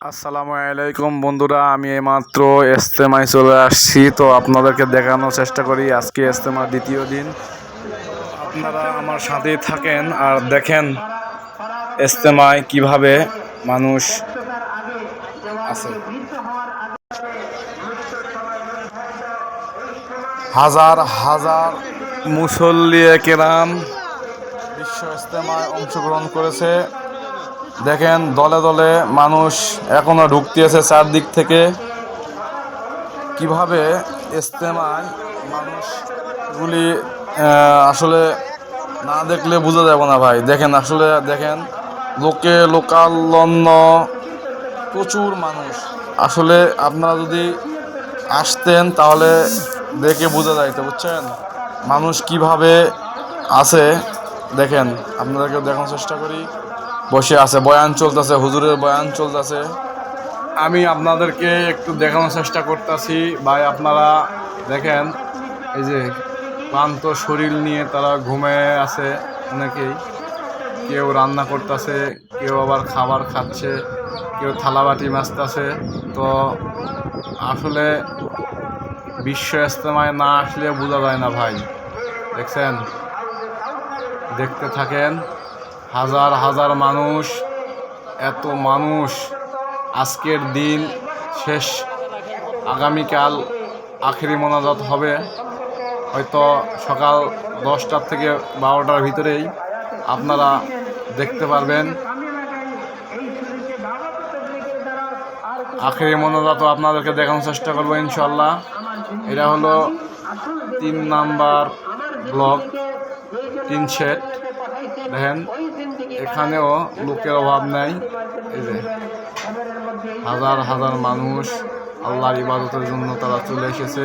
আসসালামু আলাইকুম বন্ধুরা, আমি এইমাত্র এস্তেমায় চলে আসছি। তো আপনাদেরকে দেখানোর চেষ্টা করি, আজকে এস্তেমার দ্বিতীয় দিন। আপনারা আমার সাথেই থাকেন আর দেখেন এস্তেমায় কীভাবে মানুষ আছে। হাজার হাজার মুসল্লি কেরাম বিশ্ব ইস্তেমায় অংশগ্রহণ করেছে। দেখেন দলে দলে মানুষ এখনও ঢুকতেছে চারদিক থেকে। কীভাবে ইস্তেমায় মানুষগুলি আসলে না দেখলে বোঝা যাবে না ভাই। দেখেন, আসলে দেখেন, লোকে লোকালন্য প্রচুর মানুষ। আসলে আপনারা যদি আসতেন তাহলে দেখে বোঝা যাইতো, বুঝছেন? মানুষ কীভাবে আছে, দেখেন আপনাদেরকে দেখানোর চেষ্টা করি। বসে আছে, বয়ান চলতেছে, হুজুরের বয়ান চলতেছে। আমি আপনাদেরকে একটু দেখানোর চেষ্টা করতেছি। ভাই, আপনারা দেখেন, এই যে ক্লান্ত শরীর নিয়ে তারা ঘুমে আছে অনেকেই। কেউ রান্না করতেছে, কেউ আবার খাবার খাচ্ছে, কেউ থালাবাটি মাজতেছে। তো আসলে বিশ্ব ইস্তেমায় না আসলে বোঝা যায় না ভাই। দেখছেন? দেখতে থাকেন। হাজার হাজার মানুষ, এত মানুষ আজকের দিন শেষ। আগামীকাল আখেরি মোনাজাত হবে। হয়তো সকাল দশটার থেকে বারোটার ভিতরেই আপনারা দেখতে পারবেন। আখেরি মোনাজাত আপনাদেরকে দেখানোর চেষ্টা করব ইনশাল্লাহ এটা হলো তিন নাম্বার ব্লক, তিন সেট। দেখেন এখানেও লোকের অভাব নাই। এই যে হাজার হাজার মানুষ আল্লাহর ইবাদতের জন্য তারা চলে এসেছে।